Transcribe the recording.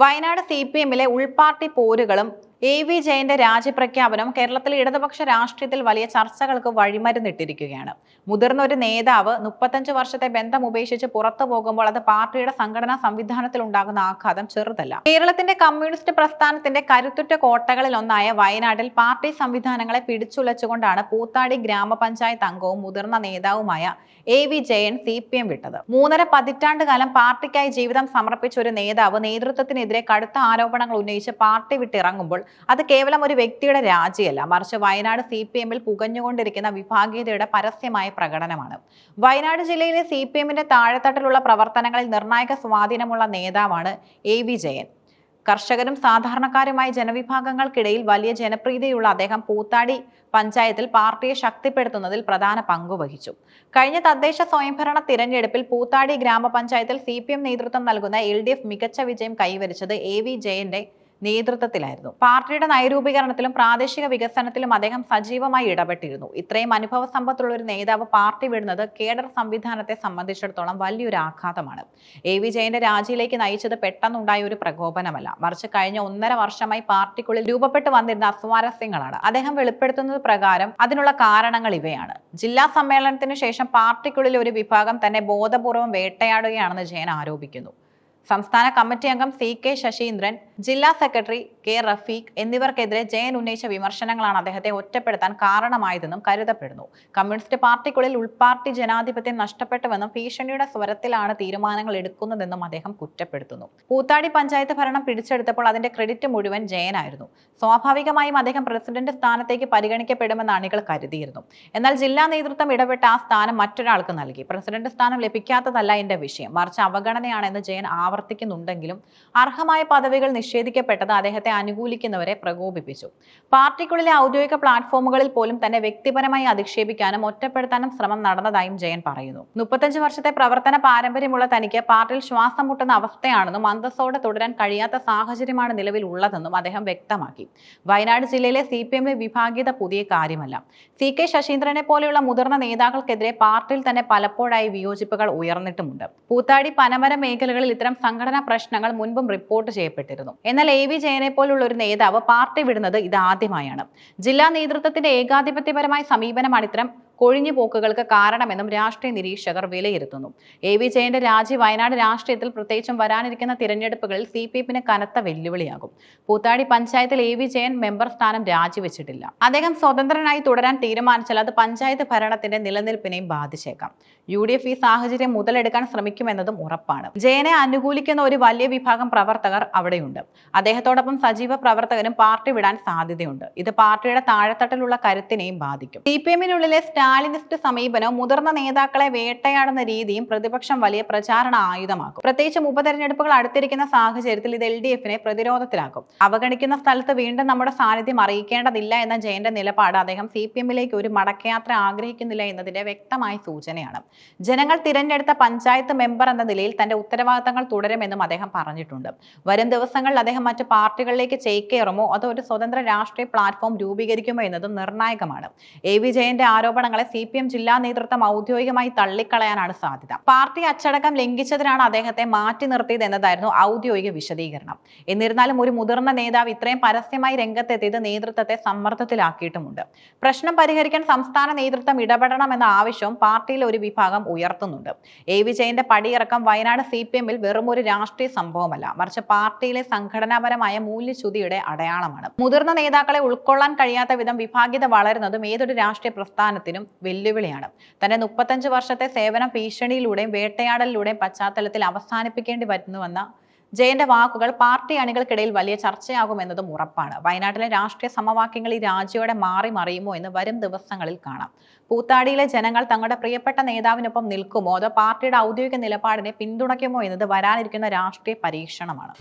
Wayanad C P എമ്മിലെ ഉൾപാർട്ടി പോരുകളും A V ജയന്റെ രാജ്യപ്രഖ്യാപനം കേരളത്തിലെ ഇടതുപക്ഷ രാഷ്ട്രീയത്തിൽ വലിയ ചർച്ചകൾക്ക് വഴിമരുന്നിട്ടിരിക്കുകയാണ്. മുതിർന്ന ഒരു നേതാവ് മുപ്പത്തഞ്ച് വർഷത്തെ ബന്ധം ഉപേക്ഷിച്ച് പുറത്തു പോകുമ്പോൾ അത് പാർട്ടിയുടെ സംഘടനാ സംവിധാനത്തിൽ ഉണ്ടാകുന്ന ആഘാതം ചെറുതല്ല. കേരളത്തിന്റെ കമ്മ്യൂണിസ്റ്റ് പ്രസ്ഥാനത്തിന്റെ കരുത്തുറ്റ കോട്ടകളിൽ ഒന്നായ വയനാട്ടിൽ പാർട്ടി സംവിധാനങ്ങളെ പിടിച്ചുലച്ചുകൊണ്ടാണ് പൂത്താടി ഗ്രാമപഞ്ചായത്ത് അംഗവും മുതിർന്ന നേതാവുമായ A V Jayan C P M വിട്ടത്. മൂന്നര പതിറ്റാണ്ട് കാലം പാർട്ടിക്കായി ജീവിതം സമർപ്പിച്ച ഒരു നേതാവ് നേതൃത്വത്തിനെതിരെ കടുത്ത ആരോപണങ്ങൾ ഉന്നയിച്ച് പാർട്ടി വിട്ടിറങ്ങുമ്പോൾ അത് കേവലം ഒരു വ്യക്തിയുടെ രാജിയല്ല. മറിച്ച് വയനാട് സി പി എമ്മിൽ പുകഞ്ഞുകൊണ്ടിരിക്കുന്ന വിഭാഗീയതയുടെ പരസ്യമായ പ്രകടനമാണ്. വയനാട് ജില്ലയിലെ സി പി എമ്മിന്റെ താഴെത്തട്ടിലുള്ള പ്രവർത്തനങ്ങളിൽ നിർണായക സ്വാധീനമുള്ള നേതാവാണ് എ വി ജയൻ. കർഷകരും സാധാരണക്കാരുമായ ജനവിഭാഗങ്ങൾക്കിടയിൽ വലിയ ജനപ്രീതിയുള്ള അദ്ദേഹം പൂത്താടി പഞ്ചായത്തിൽ പാർട്ടിയെ ശക്തിപ്പെടുത്തുന്നതിൽ പ്രധാന പങ്കുവഹിച്ചു കഴിഞ്ഞ തദ്ദേശ സ്വയംഭരണ തിരഞ്ഞെടുപ്പിൽ പൂത്താടി ഗ്രാമപഞ്ചായത്തിൽ സി നേതൃത്വം നൽകുന്ന എൽ മികച്ച വിജയം കൈവരിച്ചത് എ വി ജയന്റെ നേതൃത്വത്തിലായിരുന്നു. പാർട്ടിയുടെ നയരൂപീകരണത്തിലും പ്രാദേശിക വികസനത്തിലും അദ്ദേഹം സജീവമായി ഇടപെട്ടിരുന്നു. ഇത്രയും അനുഭവ സമ്പത്തുള്ള ഒരു നേതാവ് പാർട്ടി വിടുന്നത് കേഡർ സംവിധാനത്തെ സംബന്ധിച്ചിടത്തോളം വലിയൊരു ആഘാതമാണ്. എ വി ജയന്റെ രാജിയിലേക്ക് നയിച്ചത് പെട്ടെന്നുണ്ടായ ഒരു പ്രകോപനമല്ല. മറിച്ച് കഴിഞ്ഞ ഒന്നര വർഷമായി പാർട്ടിക്കുള്ളിൽ രൂപപ്പെട്ടു വന്നിരുന്ന അസ്വാരസ്യങ്ങളാണ്. അദ്ദേഹം വെളിപ്പെടുത്തുന്നത് പ്രകാരം അതിനുള്ള കാരണങ്ങൾ ഇവയാണ്. ജില്ലാ സമ്മേളനത്തിന് ശേഷം പാർട്ടിക്കുള്ളിൽ ഒരു വിഭാഗം തന്നെ ബോധപൂർവം വേട്ടയാടുകയാണെന്ന് ജയൻ ആരോപിക്കുന്നു. സംസ്ഥാന കമ്മിറ്റി അംഗം സി കെ ശശീന്ദ്രൻ ജില്ലാ സെക്രട്ടറി കെ റഫീഖ് എന്നിവർക്കെതിരെ ജയൻ ഉന്നയിച്ച വിമർശനങ്ങളാണ് അദ്ദേഹത്തെ ഒറ്റപ്പെടുത്താൻ കാരണമായതെന്നും കരുതപ്പെടുന്നു. കമ്മ്യൂണിസ്റ്റ് പാർട്ടിക്കുള്ളിൽ ഉൾപാർട്ടി ജനാധിപത്യം നഷ്ടപ്പെട്ടുവെന്നും ഭീഷണിയുടെ സ്വരത്തിലാണ് തീരുമാനങ്ങൾ എടുക്കുന്നതെന്നും അദ്ദേഹം കുറ്റപ്പെടുത്തുന്നു. പൂത്താടി പഞ്ചായത്ത് ഭരണം പിടിച്ചെടുത്തപ്പോൾ അതിന്റെ ക്രെഡിറ്റ് മുഴുവൻ ജയനായിരുന്നു. സ്വാഭാവികമായും അദ്ദേഹം പ്രസിഡന്റ് സ്ഥാനത്തേക്ക് പരിഗണിക്കപ്പെടുമെന്ന് അണികൾ കരുതിയിരുന്നു എന്നാൽ ജില്ലാ നേതൃത്വം ഇടപെട്ട് ആ സ്ഥാനം മറ്റൊരാൾക്ക് നൽകി. പ്രസിഡന്റ് സ്ഥാനം ലഭിക്കാത്തതല്ല എന്റെ വിഷയം. മറിച്ച് അവഗണനയാണെന്ന് ജയൻ ആവർത്തിക്കുന്നുണ്ടെങ്കിലും അർഹമായ പദവികൾ നിഷേധിക്കപ്പെട്ടത് അദ്ദേഹത്തെ അനുകൂലിക്കുന്നവരെ പ്രകോപിപ്പിച്ചു. പാർട്ടിക്കുള്ളിലെ ഔദ്യോഗിക പ്ലാറ്റ്ഫോമുകളിൽ പോലും തന്നെ വ്യക്തിപരമായി അധിക്ഷേപിക്കാനും ഒറ്റപ്പെടുത്താനും ശ്രമം നടന്നതായും ജയൻ പറയുന്നു. മുപ്പത്തഞ്ച് വർഷത്തെ പ്രവർത്തന പാരമ്പര്യമുള്ള തനിക്ക് പാർട്ടിയിൽ ശ്വാസം മുട്ടുന്ന അവസ്ഥയാണെന്നും അന്തസ്സോടെ തുടരാൻ കഴിയാത്ത സാഹചര്യമാണ് നിലവിൽ ഉള്ളതെന്നും അദ്ദേഹം വ്യക്തമാക്കി. വയനാട് ജില്ലയിലെ സി പി എമ്മിലെ വിഭാഗീയത പുതിയ കാര്യമല്ല. സി കെ ശശീന്ദ്രനെ പോലെയുള്ള മുതിർന്ന നേതാക്കൾക്കെതിരെ പാർട്ടിയിൽ തന്നെ പലപ്പോഴായി വിയോജിപ്പുകൾ ഉയർന്നിട്ടുമുണ്ട്. പൂത്താടി പനമര മേഖലകളിൽ ഇത്തരം സംഘടനാ പ്രശ്നങ്ങൾ മുൻപും റിപ്പോർട്ട് ചെയ്യപ്പെട്ടിരുന്നു. എന്നാൽ എ വി ജയനെ പോലുള്ള ഒരു നേതാവ് പാർട്ടി വിടുന്നത് ഇതാദ്യമായാണ്. ജില്ലാ നേതൃത്വത്തിന്റെ ഏകാധിപത്യപരമായ സമീപനമാണ് ഇത്തരം കൊഴിഞ്ഞു പോക്കുകൾക്ക് കാരണമെന്നും രാഷ്ട്രീയ നിരീക്ഷകർ വിലയിരുത്തുന്നു. എ വി ജയന്റെ രാജി വയനാട് രാഷ്ട്രീയത്തിൽ പ്രത്യേകിച്ചും വരാനിരിക്കുന്ന തിരഞ്ഞെടുപ്പുകളിൽ സി പി എഫിന് കനത്ത വെല്ലുവിളിയാകും. പൂത്താടി പഞ്ചായത്തിൽ എ വി ജയൻ മെമ്പർ സ്ഥാനം രാജിവെച്ചിട്ടില്ല. അദ്ദേഹം സ്വതന്ത്രനായി തുടരാൻ തീരുമാനിച്ചാൽ അത് പഞ്ചായത്ത് ഭരണത്തിന്റെ നിലനിൽപ്പിനെയും ബാധിച്ചേക്കാം. യു ഡി എഫ് ഈ സാഹചര്യം മുതലെടുക്കാൻ ശ്രമിക്കുമെന്നതും ഉറപ്പാണ്. ജയനെ അനുകൂലിക്കുന്ന ഒരു വലിയ വിഭാഗം പ്രവർത്തകർ അവിടെയുണ്ട്. അദ്ദേഹത്തോടൊപ്പം സജീവ പ്രവർത്തകരും പാർട്ടി വിടാൻ സാധ്യതയുണ്ട്. ഇത് പാർട്ടിയുടെ താഴെത്തട്ടിലുള്ള കരുത്തിനെയും ബാധിക്കും. സി പി എമ്മിനുള്ളിലെ സ്റ്റാലിനിസ്റ്റ് സമീപനവും മുതിർന്ന നേതാക്കളെ വേട്ടയാടുന്ന രീതിയും പ്രതിപക്ഷം വലിയ പ്രചാരണ ആയുധമാക്കും. പ്രത്യേകിച്ചും ഉപതെരഞ്ഞെടുപ്പുകൾ അടുത്തിരിക്കുന്ന സാഹചര്യത്തിൽ ഇത് എൽ ഡി എഫിനെ പ്രതിരോധത്തിലാക്കും. അവഗണിക്കുന്ന സ്ഥലത്ത് വീണ്ടും നമ്മുടെ സാന്നിധ്യം അറിയിക്കേണ്ടതില്ല എന്ന ജയന്റെ നിലപാട് അദ്ദേഹം സി പി എമ്മിലേക്ക് ഒരു മടക്കയാത്ര ആഗ്രഹിക്കുന്നില്ല എന്നതിന്റെ വ്യക്തമായ സൂചനയാണ്. ജനങ്ങൾ തിരഞ്ഞെടുത്ത പഞ്ചായത്ത് മെമ്പർ എന്ന നിലയിൽ തന്റെ ഉത്തരവാദിത്തങ്ങൾ തുടരുമെന്നും അദ്ദേഹം പറഞ്ഞിട്ടുണ്ട്. വരും ദിവസങ്ങളിൽ അദ്ദേഹം മറ്റ് പാർട്ടികളിലേക്ക് ചേക്കേറുമോ അതോ ഒരു സ്വതന്ത്ര രാഷ്ട്രീയ പ്ലാറ്റ്ഫോം രൂപീകരിക്കുമോ എന്നതും നിർണായകമാണ്. എ വി ജയന്റെ ആരോപണങ്ങളെ സി പി എം ജില്ലാ നേതൃത്വം ഔദ്യോഗികമായി തള്ളിക്കളയാനാണ് സാധ്യത. പാർട്ടി അച്ചടക്കം ലംഘിച്ചതിനാണ് അദ്ദേഹത്തെ മാറ്റി നിർത്തിയത് എന്നതായിരുന്നു ഔദ്യോഗിക വിശദീകരണം. എന്നിരുന്നാലും ഒരു മുതിർന്ന നേതാവ് ഇത്രയും പരസ്യമായി രംഗത്തെത്തിയത് നേതൃത്വത്തെ സമ്മർദ്ദത്തിലാക്കിയിട്ടുമുണ്ട്. പ്രശ്നം പരിഹരിക്കാൻ സംസ്ഥാന നേതൃത്വം ഇടപെടണമെന്ന ആവശ്യവും പാർട്ടിയിലെ ഒരു വിഭാഗം ഉയർത്തുന്നുണ്ട്. എ. വിജയന്റെ പടിയിറക്കം വയനാട് സി പി എമ്മിൽ വെറും ഒരു രാഷ്ട്രീയ സംഭവമല്ല. മറിച്ച് പാർട്ടിയിലെ സംഘടനാപരമായ മൂല്യച്യുതിയുടെ അടയാളമാണ്. മുതിർന്ന നേതാക്കളെ ഉൾക്കൊള്ളാൻ കഴിയാത്ത വിധം വിഭാഗിത വളരുന്നതും ഏതൊരു രാഷ്ട്രീയ പ്രസ്ഥാനത്തിനും വെല്ലുവിളിയാണ്. തന്റെ മുപ്പത്തഞ്ച് വർഷത്തെ സേവന ഭീഷണിയിലൂടെയും വേട്ടയാടലിലൂടെയും പശ്ചാത്തലത്തിൽ അവസാനിപ്പിക്കേണ്ടി വരുന്നുവെന്ന ജയന്റെ വാക്കുകൾ പാർട്ടി അണികൾക്കിടയിൽ വലിയ ചർച്ചയാകുമെന്നതും ഉറപ്പാണ്. വയനാട്ടിലെ രാഷ്ട്രീയ സമവാക്യങ്ങൾ ഈ രാജ്യയോടെ മാറി മറിയുമോ എന്ന് വരും ദിവസങ്ങളിൽ കാണാം. പൂത്താടിയിലെ ജനങ്ങൾ തങ്ങളുടെ പ്രിയപ്പെട്ട നേതാവിനൊപ്പം നിൽക്കുമോ? അതോ പാർട്ടിയുടെ ഔദ്യോഗിക നിലപാടിനെ പിന്തുണയ്ക്കുമോ എന്നത് വരാനിരിക്കുന്ന രാഷ്ട്രീയ പരീക്ഷണമാണ്.